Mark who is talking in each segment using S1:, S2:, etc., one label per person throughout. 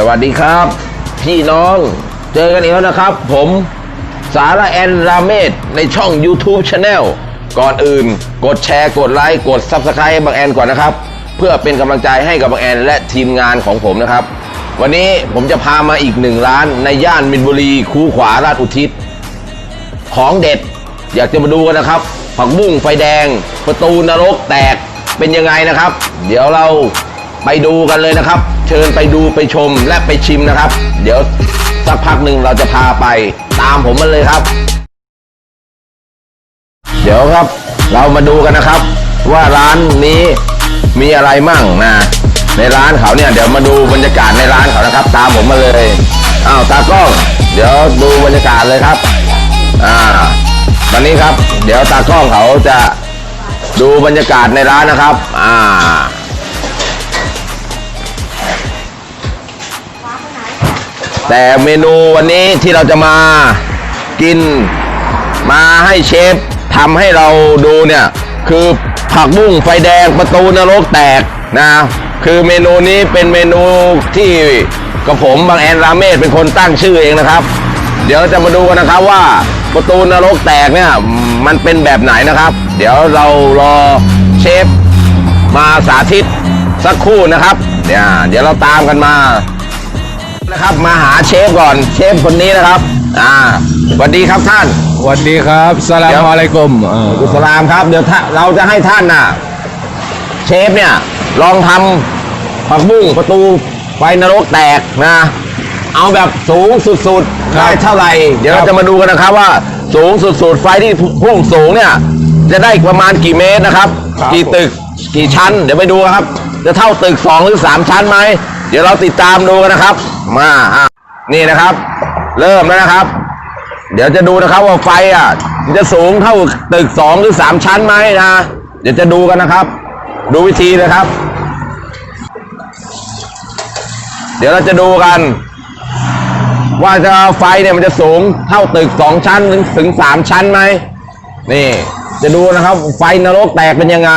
S1: สวัสดีครับ พี่น้องเจอกันอีกแล้วนะครับ ผมสาระแอนราเมดในช่อง YouTube Channel ก่อนอื่น กดแชร์กดไลค์กด Subscribe บางแอนก่อนนะครับ เพื่อเป็นกำลังใจให้กับบางแอนและทีมงานของผมนะครับ วันนี้ผมจะพามาอีกหนึ่งร้านในย่านมินบุรี คูขวาราชอุทิศ ของเด็ด อยากจะมาดูกันนะครับ ผักบุ้งไฟแดง ประตูนรกแตกเป็นยังไงนะครับ เดี๋ยวเราไปดูกันเลยนะครับ เชิญไปดูไปชมและไปชิมนะครับ เดี๋ยวสักพักหนึ่งเราจะพาไปตามผมมาเลยครับ เดี๋ยวครับเรามาดูกันนะครับ ว่าร้านนี้มีอะไรมั่งนะในร้านเขาเนี่ยเดี๋ยวมาดูบรรยากาศในร้านเขานะครับ ตามผมมาเลยอ้าวตากล้อง เดี๋ยวดูบรรยากาศเลยครับอ่าวันนี้ครับ เดี๋ยวตากล้องเขาจะดูบรรยากาศในร้านนะครับ อ่า แต่เมนูวันนี้ที่เราจะมากินมาให้เชฟทำให้เราดูเนี่ย คือผักบุ้งไฟแดงประตูนรกแตกนะ คือเมนูนี้เป็นเมนูที่กับผมบางแอนราเมศเป็นคนตั้งชื่อเองนะครับ เดี๋ยวจะมาดูกันนะครับว่าประตูนรกแตกเนี่ยมันเป็นแบบไหนนะครับ เดี๋ยวเรารอเชฟมาสาธิตสักครู่นะครับ เนี่ยเดี๋ยวเราตามกันมา นะครับมาหาเชฟก่อนเชฟคนนี้นะครับ อ่าสวัสดีครับท่าน
S2: สวัสดีครับสลาม
S1: เดี๋ยว
S2: อะลัยกุมเออ
S1: อุสลามครับ เดี๋ยวถ้าเราจะให้ท่านน่ะ เชฟเนี่ย ลองทำผักบุ้งประตูไฟนรกแตกนะ เอาแบบสูงสุดๆได้เท่าไหร่ เดี๋ยวเราจะมาดูกันนะครับว่า สูงสุดๆไฟที่พุ่งสูงเนี่ย จะได้ประมาณกี่เมตรนะครับ กี่ตึกกี่ชั้น เดี๋ยวไปดูครับ จะเท่าตึกสองหรือสามชั้นไหม เดี๋ยวเราติดตามดูกันนะครับ มาอะนี่นะครับ เริ่มแล้วนะครับ เดี๋ยวจะดูนะครับว่าไฟอะมันจะสูงเท่าตึกสองหรือสามชั้นไหมนะเดี๋ยวจะดูกันนะครับ ดูวิธีนะครับ เดี๋ยวเราจะดูกัน ว่าจะไฟเนี่ยมันจะสูงเท่าตึกสองชั้นถึงถึงสามชั้นไหมนี่ จะดูนะครับ ไฟนรกแตกเป็นยังไง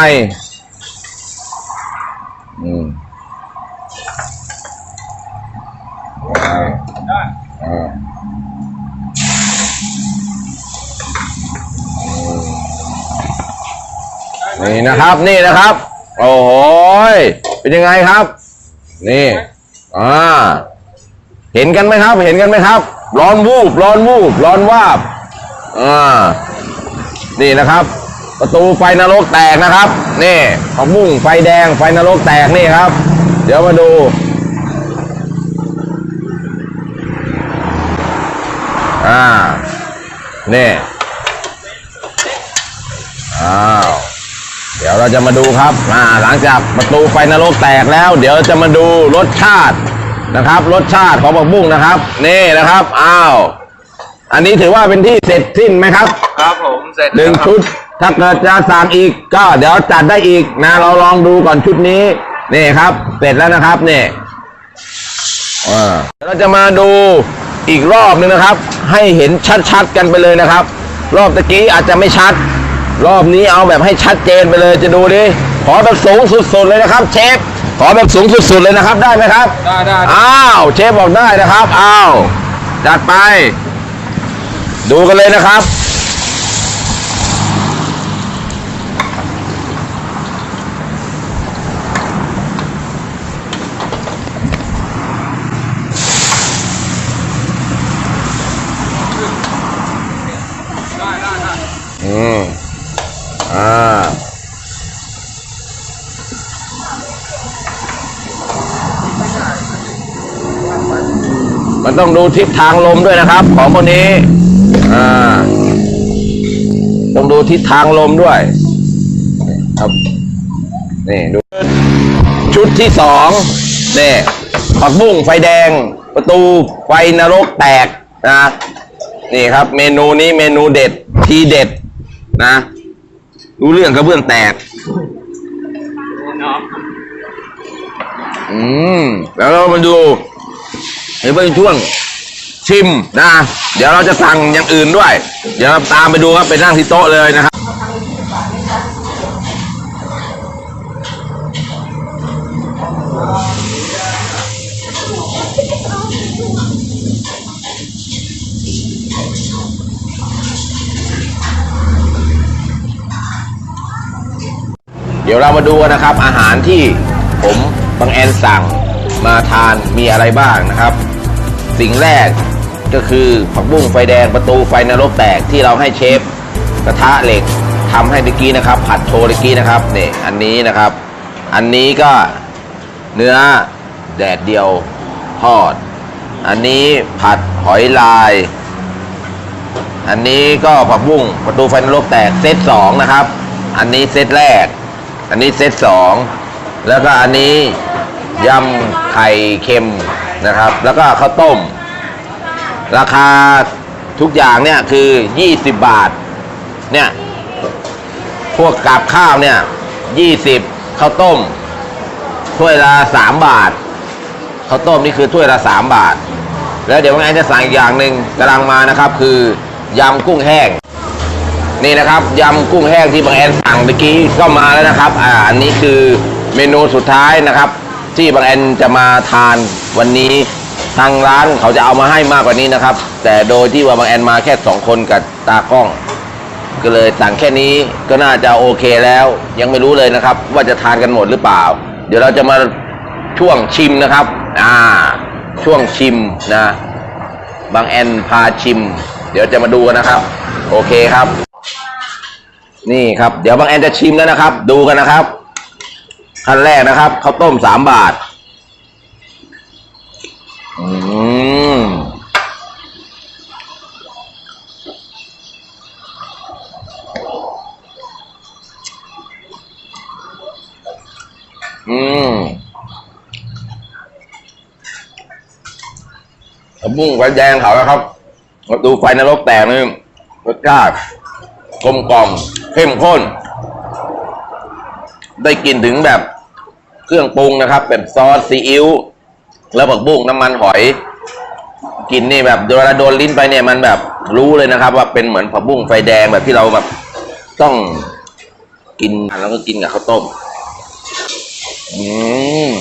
S1: นี่นะครับ นี่นะครับ โอ้โหยเป็นยังไงครับ นี่ อ่า เห็นกันไหมครับ เห็นกันไหมครับ ร้อนวูบ ร้อนวูบ ร้อนวาบ อ่า นี่นะครับ ประตูไฟนรกแตกนะครับ นี่ผักบุ้งไฟแดง ไฟนรกแตกนี่ครับ เดี๋ยวมาดูอ่านี่อ้าว เดี๋ยวเราจะมาดูครับอ่าหลังจากประตูไฟนรกแตกแล้ว เดี๋ยวจะมาดูรสชาตินะครับ รสชาติของผักบุ้งนะครับ นี่นะครับอ้าวอันนี้ถือว่าเป็นที่เสร็จสิ้นไหมครับ
S2: ครับผมเสร็จ
S1: หนึ่งชุด ถ้าเกิดจะสั่งอีกก็เดี๋ยวจัดได้อีกนะเราลองดูก่อนชุดนี้นี่ครับ เสร็จแล้วนะครับนี่อ่าเดี๋ยวเราจะมาดูอีกรอบหนึงนะครับ ให้เห็นชัดๆกันไปเลยนะครับ รอบตะกี้อาจจะไม่ชัด รอบนี้เอาแบบให้ชัดเจนไปเลยจะดูดิขอแบบสูงสุดๆเลยนะครับ เชฟขอแบบสูงสุดๆเลยนะครับได้ไหมครับ
S2: ได้ได้
S1: อ้าวเชฟบอกได้นะครับอ้าวจัดไป ดูกันเลยนะครับ ต้องดูทิศทางลมด้วยนะครับ ของคนนี้ต้องดูทิศทางลมด้วย ครับนี่ดูชุดที่สองนี่ผักบุ้งไฟแดง ประตูไฟนรกแตกนะนี่ครับ เมนูนี้เมนูเด็ดทีเด็ดนะรู้เรื่องกระเบื้องแตกอืม แล้วเรามาดู เห็นว่าช่วงชิมนะ เดี๋ยวเราจะสั่งอย่างอื่นด้วย เดี๋ยวตามไปดูครับไปนั่งที่โต๊ะเลยนะครับเดี๋ยวเรามาดูนะครับอาหารที่ผมบังแอนสั่งมาทานมีอะไรบ้างนะครับ สิ่งแรกก็คือผักบุ้งไฟแดงประตูไฟนรกแตกที่เราให้เชฟกระทะเหล็กทำให้เมื่อกี้นะครับ ผัดโชว์เมื่อกี้นะครับนี่อันนี้นะครับ อันนี้ก็เนื้อแดดเดียวทอด อันนี้ผัดหอยลาย อันนี้ก็ผักบุ้งประตูไฟนรกแตกเซตสองนะครับ อันนี้เซตแรก อันนี้เซตสองแล้วก็อันนี้ยำไข่เค็ม นะครับ แล้วก็ข้าวต้ม ราคาทุกอย่างเนี่ยคือ 20 บาท เนี่ย พวกกับข้าวเนี่ย 20ข้าวต้ม ถ้วยละ3บาทข้าวต้มนี่คือถ้วยละ3บาท แล้วเดี๋ยววันจะสั่งอีกอย่างหนึ่งกำลังมานะครับ คือยำกุ้งแห้ง นี่นะครับยำกุ้งแห้งที่บางแอนสั่งเมื่อกี้ก็มาแล้วนะครับ อ่าอันนี้คือเมนูสุดท้ายนะครับ ที่บางแอนจะมาทานวันนี้ทางร้านเขาจะเอามาให้มากกว่านี้นะครับ แต่โดยที่ว่าบางแอนมาแค่สองคนกับตากล้อง ก็เลยสั่งแค่นี้ก็น่าจะโอเคแล้ว ยังไม่รู้เลยนะครับ ว่าจะทานกันหมดหรือเปล่า เดี๋ยวเราจะมาช่วงชิมนะครับ อ่า ช่วงชิมนะบางแอนพาชิม เดี๋ยวจะมาดูกันนะครับ โอเคครับ นี่ครับ เดี๋ยวบางแอนจะชิมแล้วนะครับ ดูกันนะครับ ขั้นแรกนะครับข้าวต้มสามบาท อืมอืมบุ้งไฟแดงเขานะครับมาดูไฟนรกแตกนี่รสชาติกลมกล่อมเข้มข้น ได้กลิ่นถึงแบบเครื่องปรุงนะครับ แบบซอสซีอิ๊วแล้วผักบุ้งน้ำมันหอยกลิ่นนี่แบบเวลาโดนลิ้นไปเนี่ยมันแบบรู้เลยนะครับ ว่าเป็นเหมือนผักบุ้งไฟแดงแบบที่เราแบบต้องกินแล้วก็กินกับข้าวต้ม อืม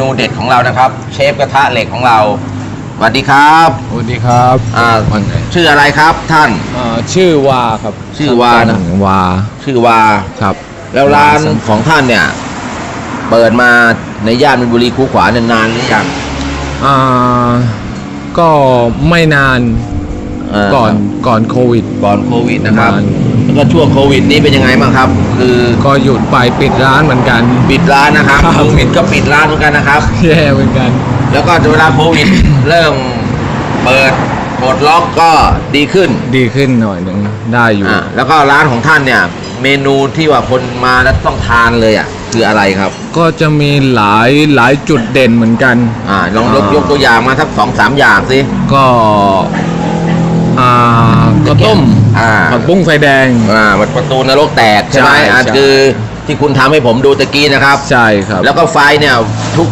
S1: นูเด็ดของเรานะครับ เชฟกระทะเหล็กของเราสวัสดีครับ
S2: สวัสดีครับ
S1: อ่า
S2: วันไหน
S1: ชื่ออะไรครับท่าน
S2: อ่าชื่อวาครับ
S1: ชื่อวานะ
S2: วา
S1: ชื่อวา
S2: ครับ
S1: แล้วร้าน
S2: วา
S1: ของท่านเนี่ย เปิดมาในย่านมินบุรีคูขวาเนี่ยนานหรือยัง
S2: อ่าก็ไม่นาน
S1: เก่
S2: อนก่อนโควิด
S1: ก่อนโควิดนะครับ
S2: นาน
S1: แล้วก็ช่วงโควิดนี้เป็นยังไงบ้างครับ คือ
S2: ก็หยุดไปปิดร้านเหมือนกัน
S1: ปิดร้านนะครับ
S2: ครับ
S1: โควิดก็ปิดร้านเหมือนกันนะครับ
S2: แย่เหมือนกัน
S1: แล้วก็เวลาโควิด เริ่มเปิดปลดล็อกก็ดีขึ้น
S2: ดีขึ้นหน่อยหนึ่งได้อยู่
S1: อ่าแล้วก็ร้านของท่านเนี่ย เมนูที่ว่าคนมาแล้วต้องทานเลยอะคืออะไรครับ
S2: ก็จะมีหลายหลายจุดเด่นเหมือนกัน
S1: อ่าลองยก
S2: อ่ายย
S1: กตัวอย่างมาสักสองสามอย่างสิ
S2: ก็ อ่าก็ต้ม
S1: อ่า
S2: ผักบุ้งไฟแดง
S1: อ่ามันประตูนรกแตกใช่ไหม
S2: ใช่
S1: อ่า
S2: ใช่
S1: คือที่คุณทำให้ผมดูตะกี้นะครับ
S2: ใช่ครับ
S1: แล้วก็ไฟเนี่ยทุก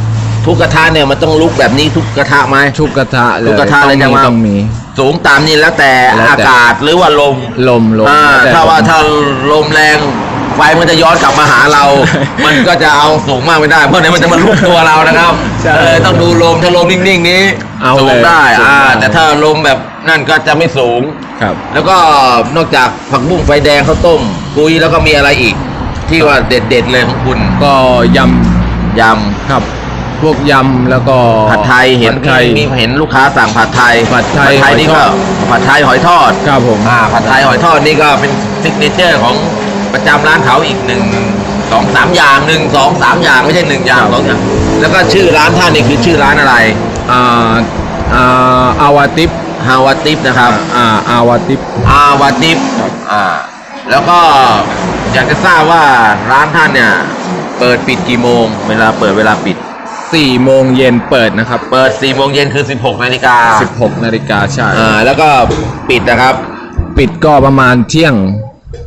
S1: ทุกกระทะเนี่ยมันต้องลุกแบบนี้ทุกกระทะไหม
S2: ทุกกระทะเลย
S1: ทุกกระทะเลย
S2: ต้
S1: จะ
S2: องมี
S1: ว่า
S2: ต้องมี
S1: สูงต่ำนี่แล้วแต่
S2: แล้วแต่
S1: อากาศหรือว่าลม
S2: ลมลม
S1: อ่า
S2: แล้วแต่
S1: ถ้าว่า
S2: ลม
S1: ถ้าลมแรง ไฟมันจะย้อนกลับมาหาเรา มันก็จะเอาสูงมากไม่ได้เพราะเดี๋ยวมันจะมาลุกตัวเรานะครับ
S2: ใช่
S1: เออต้องดูลมถ้าลมนิ่งๆนี้
S2: เอา
S1: สู
S2: เล
S1: ง
S2: ย
S1: ได้
S2: สูง
S1: อ่า
S2: ได้
S1: แต่ถ้าลมแบบนั่นก็จะไม่สูง
S2: ครับ
S1: แล้วก็นอกจากผักบุ้งไฟแดงข้าวต้มกุยแล้วก็มีอะไรอีก ที่ว่าเด็ดๆเลยของคุณ
S2: ก็ย
S1: ยำ
S2: ครับ พวกยำแล้วก็ำ
S1: ผัดไทยเห็น
S2: ผัดไทย
S1: มีเห็นลูกค้าสั่งผัดไทย
S2: ผัดไทย
S1: นี่
S2: หอยท
S1: ก็
S2: อด
S1: ผัดไทยหอยทอด
S2: ครับผม
S1: อ่าผัดไทยหอยทอดนี่ก็เป็นซิกเนเจอร์ของ ประจำร้านเขาอีกหนึ่งสองสามอย่างหนึ่งสองสามอย่างไม่ใช่หนึ่งอย่างสองอย่างแล้วก็ชื่อร้านท่านนี่คือชื่อร้านอะไร
S2: อ่าอ่าอาวาติป
S1: ฮาวาติปนะครับ
S2: อ่าอาวาติป
S1: อาวาติปอ่าแล้วก็อยากจะทราบว่าร้านท่านเนี่ยเปิดปิดกี่โมง เวลาเปิดเวลาปิด
S2: สี่โมงเย็นเปิดนะครับ
S1: เปิด4โมงเย็นคือ16นาฬิกา
S2: สิบหกนาฬิกาใช่
S1: อ่าแล้วก็ปิดนะครับ
S2: ปิดก็ประมาณเที่ยง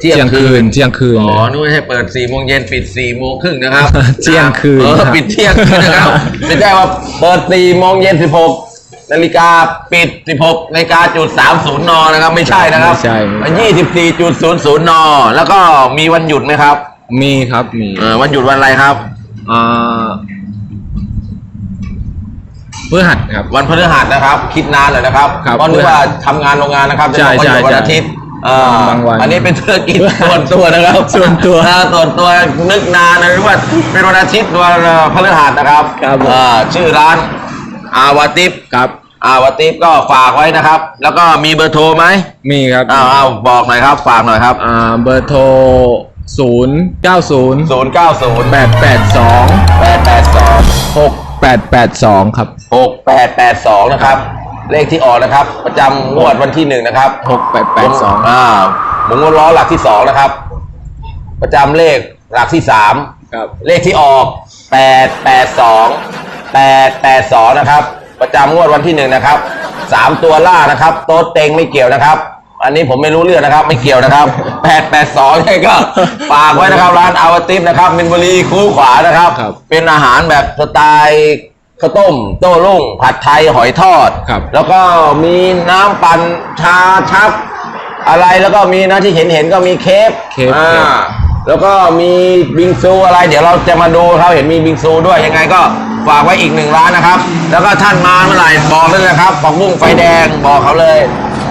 S1: เที่ยงคืน
S2: เที่ยงคืน
S1: อ๋อนึกว่าให้เปิด4โมงเย็นปิด4โมงครึ่งนะครับ
S2: เที่ยงคืน
S1: เออ
S2: ครับ
S1: ปิดเที่ยงคืนนะครับไม่ใช่ว่าเปิด4โมงเย็น16นาฬิกาปิด 16นาฬิกาจุด30นนะครับ ไม่ใช่นะครับ
S2: ไม่ใช่ไม่ใช่
S1: 24.00นแล้วก็มีวันหยุดไหมครับ
S2: มีครับมี
S1: เออวันหยุดวันอะไรครับ
S2: อ่าเพื่อหัดครับ
S1: วันพฤหัสนะครับ คิดนานเลยนะครับ
S2: ครับ
S1: เพราะนึกว่าทำงานโรงงานนะครับ
S2: ใช่
S1: จะบอกว่าหยุดวัน
S2: ใช่
S1: อาทิตย์เอ่อบา
S2: งวัน
S1: อันนี้เป็นธุรกิจส่วนตัวนะครับ
S2: ส่วนตัว
S1: อ่าส่วนตัวนึกนานนะนึกว่าเป็นวันอาทิตย์วันพฤหัสนะครับ
S2: ครับผม
S1: อ่าชื่อร้านอาวาติฟ
S2: ครับ
S1: อาวาติฟก็ฝากไว้นะครับ แล้วก็มีเบอร์โทรไหม
S2: มีครับ
S1: อ้าวอ้าวบอกหน่อยครับ ฝากหน่อยครับ
S2: อ่าเบอร์โทรศูนย์เก้าศูนย์
S1: 0 9 0
S2: แปดแปดสอง
S1: 8 8 2
S2: หกแปดแปดสองครับ
S1: 6 8 8 2 นะครับ เลขที่ออกนะครับ ประจำงวดวันที่หนึ่งนะครับ
S2: หกแปดแปดสอง
S1: อ่าหมุนวนล้อหลักที่สองนะครับ ประจำเลขหลักที่สาม
S2: ครับ
S1: เลขที่ออกแปดแปดสองแปดแปดสองนะครับ ประจำงวดวันที่หนึ่งนะครับสามตัวล่านะครับ โต๊ดเต็งไม่เกี่ยวนะครับ อันนี้ผมไม่รู้เรื่องนะครับ ไม่เกี่ยวนะครับแปดแปดสองนี่ก็ฝากไว้นะครับ ร้านอาวติฟนะครับมินบุรีคู่ขวานะครับ
S2: ครับ
S1: เป็นอาหารแบบสไตล์ ข้าวต้ม โต้รุ่ง ผัดไทยหอยทอด
S2: ครับ
S1: แล้วก็มีน้ำปั่นชาชัก อะไรแล้วก็มีนะที่เห็นเห็นๆก็มีเคฟ
S2: เคฟ
S1: อ่า
S2: เคฟ
S1: แล้วก็มีบิงซูอะไร เดี๋ยวเราจะมาดูเขาเห็นมีบิงซูด้วยยังไงก็ฝากไว้อีกหนึ่งร้านนะครับ แล้วก็ท่านมาเมื่อไหร่บอกเลยนะครับบอกบุ้งไฟแดงบอกเขาเลย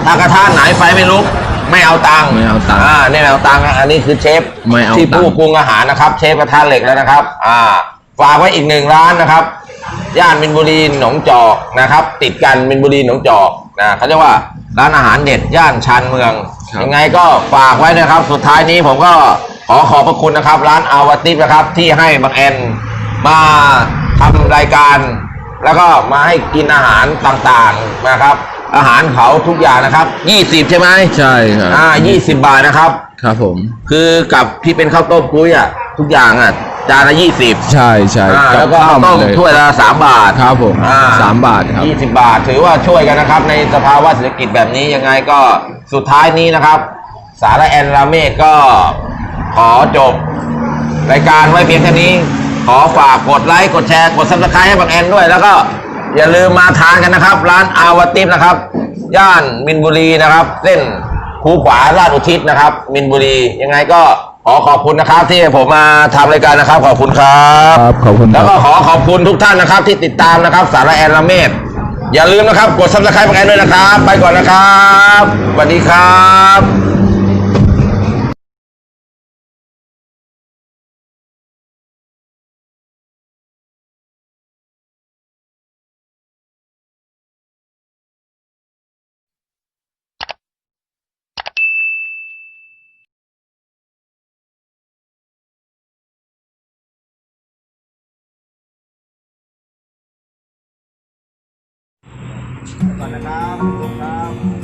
S1: ถ้ากระทะไหนไฟไม่ลุกไม่เอาตังค์
S2: ไม่เอาตังค์
S1: อ่าเนี่ยไม่เอาตังค์นะอันนี้คือเชฟ
S2: ไม่เอา
S1: ที่
S2: ตังค์
S1: ผู้ปรุงอาหารนะครับ เชฟกระทะเหล็กแล้วนะครับ อ่า ฝากไว้อีกหนึ่งร้านนะครับ ย่านมินบุรีหนองจอกนะครับ ติดกันมินบุรีหนองจอกนะเขาเรียกว่าร้านอาหารเด็ดย่านชานเมือง
S2: ครับ
S1: ยังไงก็ฝากไว้นะครับ สุดท้ายนี้ผมก็ขอขอบพระคุณนะครับ ร้านอาวาติฟนะครับที่ให้บางแอนมาทำรายการ แล้วก็มาให้กินอาหารต่างๆนะครับ อาหารเขาทุกอย่างนะครับ 20 ใช่ไหม
S2: ใช่ครับ
S1: อ่า20 บาทนะครับ
S2: ครับผม
S1: คือกับที่เป็นข้าวต้มกุ้ยอะ ทุกอย่างอะ จานละ20
S2: ใช่ใช่
S1: อ่า
S2: บ
S1: แล้วก็
S2: ข้
S1: ข้าวต้ม
S2: เลย
S1: ถ้วยละสามบาท
S2: ครับผม
S1: อ่
S2: สามบาทครับ
S1: ยี่สิบบาท ถือว่าช่วยกันนะครับ ในสภาวะเศรษฐกิจแบบนี้ยังไงก็สุดท้ายนี้นะครับ สาระแอนราเมศก็ขอจบ รายการไว้เพียงแค่นี้ ขอฝากกดไลค์กดแชร์กดซับสไครต์ให้บังแอนด้วย แล้วก็อย่าลืมมาทานกันนะครับ ร้านอาวาติฟนะครับ ย่านมินบุรีนะครับ เส้นคูขวาลาดอุทิศนะครับ มินบุรียังไงก็ ขอขอบคุณนะครับที่ผมมาทำรายการนะครับ ขอบคุณครับ
S2: ครับขอบคุณค
S1: แล้
S2: รั
S1: ว
S2: บ
S1: ก็ขอขอบคุณทุกท่านนะครับ ที่ติดตามนะครับ สาระแอนละเมศอย่าลืมนะครับ กดซับสไครต์บังแอนด้วยนะครับ ไปก่อนนะครับสวัสดีครับ ก่อนนะครับขอบคุณครับ